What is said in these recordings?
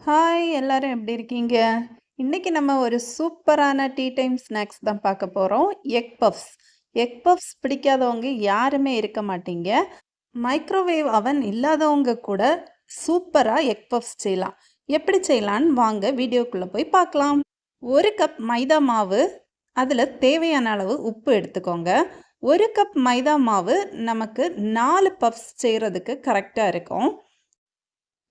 Hi எல்லாரும் எப்படி இருக்கீங்க? இன்னைக்கு நம்ம ஒரு சூப்பரான டீ டைம் ஸ்நாக்ஸ் தான் பார்க்க போகிறோம் எக் பஃப்ஸ் எக் பஃப்ஸ் பிடிக்காதவங்க யாருமே இருக்க மாட்டீங்க. மைக்ரோவேவ் அவன் இல்லாதவங்க கூட சூப்பராக எக் பஃப்ஸ் செய்யலாம். எப்படி செய்யலான்னு வாங்க வீடியோக்குள்ளே போய் பார்க்கலாம். ஒரு கப் மைதா மாவு அதில் தேவையான அளவு உப்பு எடுத்துக்கோங்க. ஒரு கப் மைதா மாவு நமக்கு நாலு பஃப்ஸ் செய்கிறதுக்கு கரெக்டாக இருக்கும்.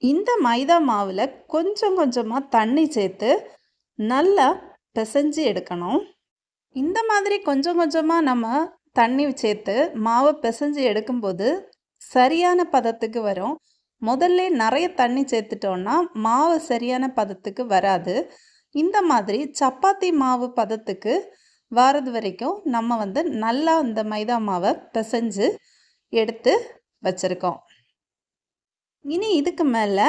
இந்த மைதா மாவில் கொஞ்சம் கொஞ்சமாக தண்ணி சேர்த்து நல்லா பிசைஞ்சு எடுக்கணும். இந்த மாதிரி கொஞ்சம் கொஞ்சமாக நம்ம தண்ணி சேர்த்து மாவை பிசைஞ்சு எடுக்கும்போது சரியான பதத்துக்கு வரும். முதல்ல நிறைய தண்ணி சேர்த்துட்டோன்னா மாவு சரியான பதத்துக்கு வராது. இந்த மாதிரி சப்பாத்தி மாவு பதத்துக்கு வாரது வரைக்கும் நம்ம வந்து நல்லா இந்த மைதா மாவை பிசைஞ்சு எடுத்து வச்சுருக்கோம். இனி இதுக்கு மேலே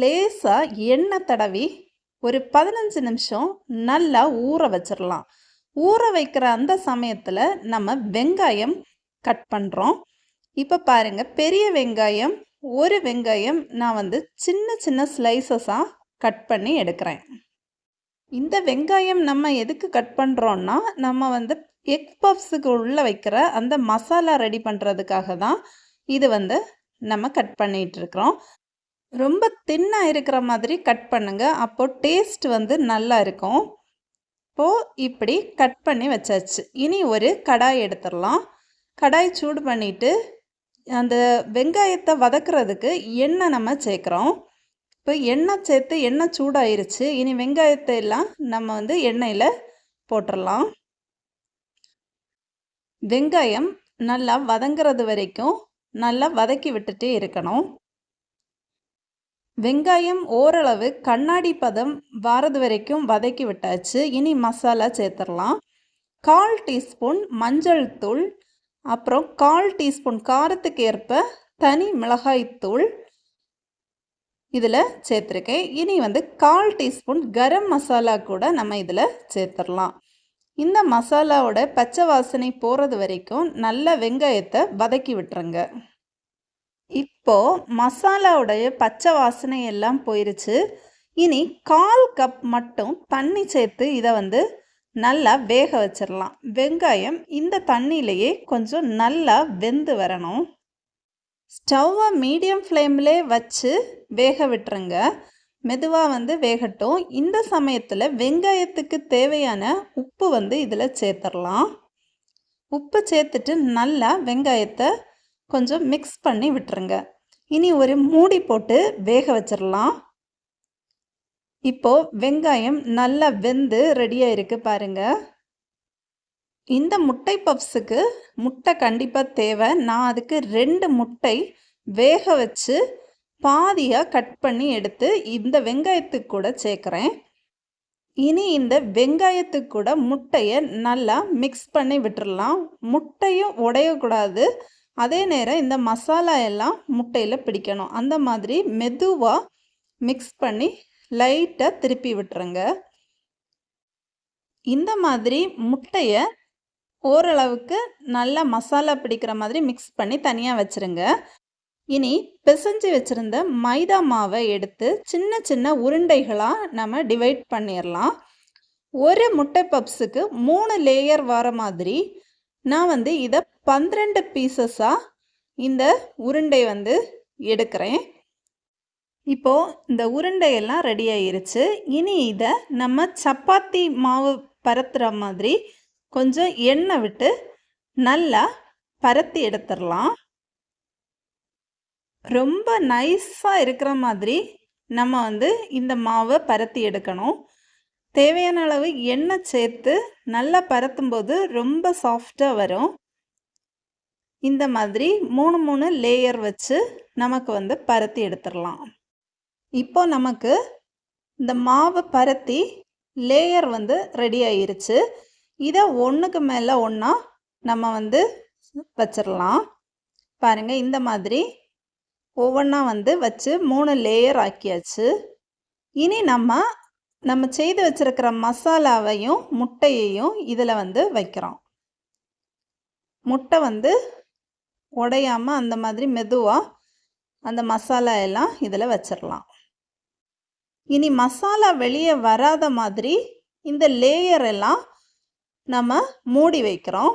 லேசாக எண்ணெய் தடவி ஒரு பதினஞ்சு நிமிஷம் நல்லா ஊற வச்சிடலாம் ஊற வைக்கிற அந்த சமயத்தில் நம்ம வெங்காயம் கட் பண்ணுறோம் இப்போ பாருங்கள் பெரிய வெங்காயம் ஒரு வெங்காயம் நான் வந்து சின்ன சின்ன ஸ்லைசஸாக கட் பண்ணி எடுக்கிறேன். இந்த வெங்காயம் நம்ம எதுக்கு கட் பண்ணுறோன்னா நம்ம வந்து எக் பஃப்ஸுக்கு உள்ளே வைக்கிற அந்த மசாலா ரெடி பண்ணுறதுக்காக தான் இது வந்து நம்ம கட் பண்ணிகிட்ருக்குறோம் ரொம்ப தின்னாக இருக்கிற மாதிரி கட் பண்ணுங்கள் அப்போது டேஸ்ட் வந்து நல்லா இருக்கும். இப்போது இப்படி கட் பண்ணி வச்சாச்சு. இனி ஒரு கடாய் எடுத்துடலாம். கடாய் சூடு பண்ணிவிட்டு அந்த வெங்காயத்தை வதக்குறதுக்கு எண்ணெய் நம்ம சேர்க்குறோம். இப்போ எண்ணெய் சேர்த்து எண்ணெய் சூடாயிருச்சு. இனி வெங்காயத்தை எல்லாம் நம்ம வந்து எண்ணெயில் போட்டுடலாம். வெங்காயம் நல்லா வதங்குறது வரைக்கும் நல்லா வதக்கி விட்டுட்டே இருக்கணும். வெங்காயம் ஓரளவு கண்ணாடி பதம் வாரது வரைக்கும் வதக்கி விட்டாச்சு. இனி மசாலா சேர்த்துடலாம். கால் டீஸ்பூன் மஞ்சள் தூள் அப்புறம் கால் டீஸ்பூன் காரத்துக்கு ஏற்ப தனி மிளகாய்த்தூள் இதில் சேர்த்துருக்கேன். இனி வந்து கால் டீஸ்பூன் கரம் மசாலா கூட நம்ம இதில் சேர்த்துடலாம். இந்த மசாலாவோட பச்சை வாசனை போகிறது வரைக்கும் நல்ல வெங்காயத்தை வதக்கி விட்டுருங்க. இப்போது மசாலாவுடைய பச்சை வாசனை எல்லாம் போயிருச்சு. இனி கால் கப் மட்டும் தண்ணி சேர்த்து இதை வந்து நல்லா வேக வச்சிடலாம் வெங்காயம் இந்த தண்ணியிலையே கொஞ்சம் நல்லா வெந்து வரணும். ஸ்டவ்வை மீடியம் ஃப்ளேம்லே வச்சு வேக விட்டுருங்க. மெதுவாக வந்து வேகட்டும். இந்த சமயத்தில் வெங்காயத்துக்கு தேவையான உப்பு வந்து இதில் சேர்த்துடலாம் உப்பு சேர்த்துட்டு நல்லா வெங்காயத்தை கொஞ்சம் மிக்ஸ் பண்ணி விட்டுருங்க. இனி ஒரு மூடி போட்டு வேக வச்சிடலாம் இப்போது வெங்காயம் நல்லா வெந்து ரெடியாக இருக்குது பாருங்கள் இந்த முட்டை பப்ஸுக்கு முட்டை கண்டிப்பாக தேவை. நான் அதுக்கு ரெண்டு முட்டை வேக வச்சு பாதியாக கட் பண்ணி எடுத்து இந்த வெங்காயத்துக்கு கூட சேர்க்குறேன். இனி இந்த வெங்காயத்துக்கு கூட முட்டையை நல்லா மிக்ஸ் பண்ணி விட்டுடலாம் முட்டையும் உடையக்கூடாது. அதே நேரம் இந்த மசாலா எல்லாம் முட்டையில் பிடிக்கணும். அந்த மாதிரி மெதுவாக மிக்ஸ் பண்ணி லைட்டாக திருப்பி விட்டுருங்க. இந்த மாதிரி முட்டையை ஓரளவுக்கு நல்லா மசாலா பிடிக்கிற மாதிரி மிக்ஸ் பண்ணி தனியாக வச்சுருங்க. இனி பிசைஞ்சு வச்சுருந்த மைதா மாவை எடுத்து சின்ன சின்ன உருண்டைகளாக நம்ம டிவைட் பண்ணிடலாம் ஒரு முட்டை பப்ஸுக்கு மூணு லேயர் வர மாதிரி நான் வந்து இதை பன்னிரெண்டு பீசஸாக இந்த உருண்டை வந்து எடுக்கிறேன். இப்போது இந்த உருண்டையெல்லாம் ரெடி ஆயிருச்சு. இனி இதை நம்ம சப்பாத்தி மாவு பரத்துகிற மாதிரி கொஞ்சம் எண்ணெய் விட்டு நல்லா பரத்தி எடுத்துடலாம் ரொம்ப நைஸாக இருக்கிற மாதிரி நம்ம வந்து இந்த மாவை பரத்தி எடுக்கணும். தேவையான அளவு எண்ணெய் சேர்த்து நல்லா பரத்தும்போது ரொம்ப சாஃப்டாக வரும். இந்த மாதிரி மூணு மூணு லேயர் வச்சு நமக்கு வந்து பரத்தி எடுத்துடலாம். இப்போ நமக்கு இந்த மாவை பரத்தி லேயர் வந்து ரெடி ஆயிருச்சு. இதை ஒன்றுக்கு மேலே ஒன்றா நம்ம வந்து வச்சிடலாம். பாருங்கள் இந்த மாதிரி ஒவ்வொன்றா வந்து வச்சு மூணு லேயர் ஆக்கியாச்சு. இனி நம்ம நம்ம செய்து வச்சுருக்கிற மசாலாவையும் முட்டையையும் இதில் வந்து வைக்கிறோம். முட்டை வந்து உடையாமல் அந்த மாதிரி மெதுவாக அந்த மசாலா எல்லாம் இதில் வச்சிடலாம் இனி மசாலா வெளியே வராத மாதிரி இந்த லேயர் எல்லாம் நம்ம மூடி வைக்கிறோம்.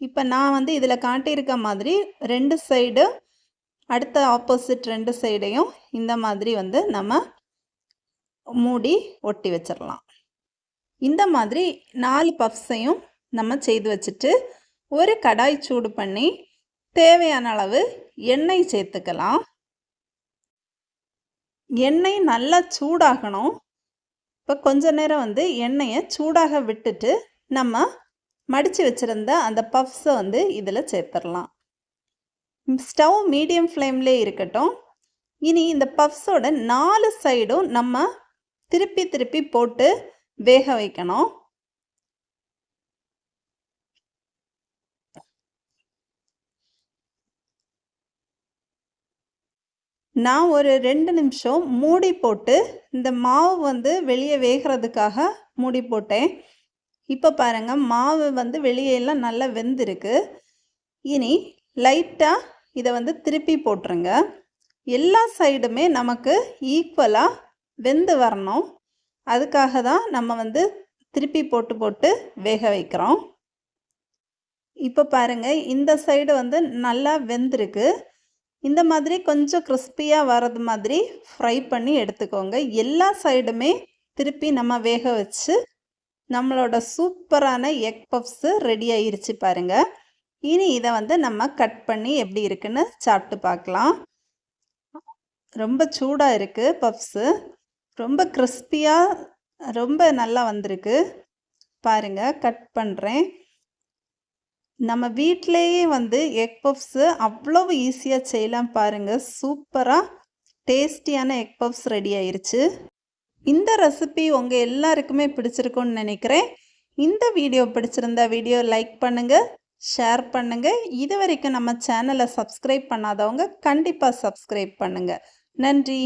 இப்போ நான் வந்து இதில் காட்டியிருக்க மாதிரி ரெண்டு சைடு அடுத்த ஆப்போசிட் ரெண்டு சைடையும் இந்த மாதிரி வந்து நம்ம மூடி ஒட்டி வச்சிடலாம் இந்த மாதிரி நாலு பஃப்ஸையும் நம்ம செய்து வச்சுட்டு ஒரு கடாய் சூடு பண்ணி தேவையான அளவு எண்ணெய் சேர்த்துக்கலாம். எண்ணெய் நல்லா சூடாகணும். இப்போ கொஞ்ச நேரம் வந்து எண்ணெயை சூடாக விட்டுட்டு நம்ம மடித்து வச்சுருந்த அந்த பஃப்ஸை வந்து இதில் சேர்த்துடலாம் ஸ்டவ் மீடியம் ஃப்ளேம்லே இருக்கட்டும். இனி இந்த பஃப்ஸோட நாலு சைடும் நம்ம திருப்பி திருப்பி போட்டு வேக வைக்கணும். நான் ஒரு ரெண்டு நிமிஷம் மூடி போட்டு இந்த மாவு வந்து வெளியே வேகிறதுக்காக மூடி போட்டேன். இப்போ பாருங்கள் மாவு வந்து வெளியெல்லாம் நல்லா வெந்திருக்கு. இனி லைட்டாக இதை வந்து திருப்பி போட்டுருங்க. எல்லா சைடுமே நமக்கு ஈக்குவலாக வெந்து வரணும். அதுக்காக தான் நம்ம வந்து திருப்பி போட்டு போட்டு வேக வைக்கிறோம். இப்போ பாருங்கள் இந்த சைடு வந்து நல்லா வெந்திருக்கு. இந்த மாதிரி கொஞ்சம் கிறிஸ்பியாக வர்றது மாதிரி ஃப்ரை பண்ணி எடுத்துக்கோங்க. எல்லா சைடுமே திருப்பி நம்ம வேக வச்சு நம்மளோட சூப்பரான எக் பப்ஸு ரெடி ஆயிருச்சு பாருங்கள் இனி இதை வந்து நம்ம கட் பண்ணி எப்படி இருக்குன்னு சாப்பிட்டு பார்க்கலாம். ரொம்ப சூடாக இருக்குது பப்ஸு. ரொம்ப கிறிஸ்பியாக ரொம்ப நல்லா வந்திருக்கு. பாருங்கள் கட் பண்ணுறேன் நம்ம வீட்டிலேயே வந்து எக் பப்ஸு அவ்வளவு ஈஸியாக செய்யலாம் பாருங்கள் சூப்பராக டேஸ்டியான எக் பப்ஸ் ரெடி ஆயிடுச்சு இந்த ரெசிபி உங்கள் எல்லாருக்குமே பிடிச்சிருக்கும்னு நினைக்கிறேன். இந்த வீடியோ பிடிச்சிருந்தா வீடியோ லைக் பண்ணுங்கள் ஷேர் பண்ணுங்கள் இது வரைக்கும் நம்ம சேனலை சப்ஸ்கிரைப் பண்ணாதவங்க கண்டிப்பாக சப்ஸ்கிரைப் பண்ணுங்கள் நன்றி.